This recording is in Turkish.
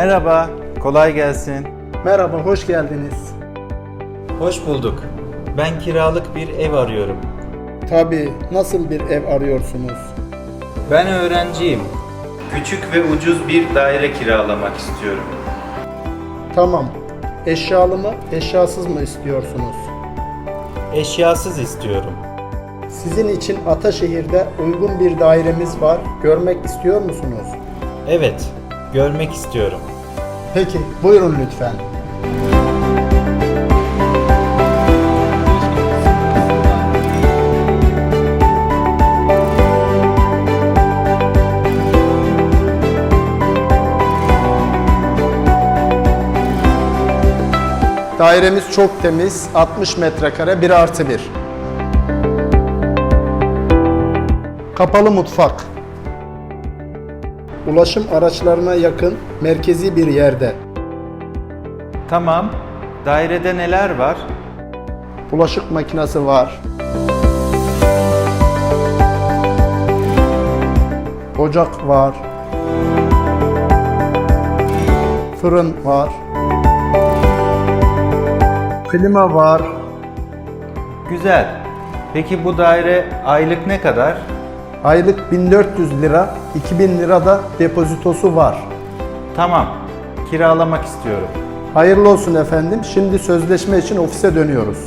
Merhaba, kolay gelsin. Merhaba, hoş geldiniz. Hoş bulduk. Ben kiralık bir ev arıyorum. Tabii, nasıl bir ev arıyorsunuz? Ben öğrenciyim. Küçük ve ucuz bir daire kiralamak istiyorum. Tamam. Eşyalı mı, eşyasız mı istiyorsunuz? Eşyasız istiyorum. Sizin için Ataşehir'de uygun bir dairemiz var. Görmek istiyor musunuz? Evet, görmek istiyorum. Peki, buyurun lütfen. Dairemiz çok temiz, 60 metrekare, 1 artı 1. Kapalı mutfak. Ulaşım araçlarına yakın, merkezi bir yerde. Tamam, dairede neler var? Bulaşık makinesi var. Ocak var. Fırın var. Klima var. Güzel. Peki bu daire aylık ne kadar? Aylık 1400 lira, 2000 lira da depozitosu var. Tamam, kiralamak istiyorum. Hayırlı olsun efendim. Şimdi sözleşme için ofise dönüyoruz.